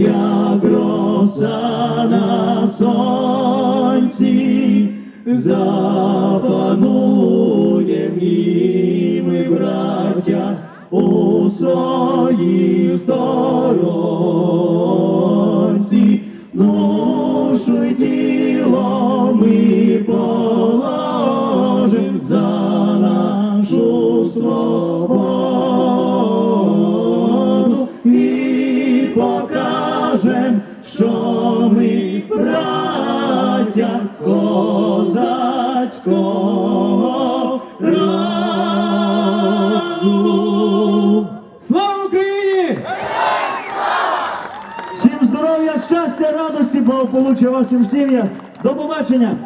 як роса на сонці, запануєм і ми, браття, у своїй сторонці, й тіло ми положим за нашу свободу покажем, що ми браття козацького роду. Слава Україні! Всім здоров'я, щастя, радості, благополуччя вашим сім'ям. До побачення!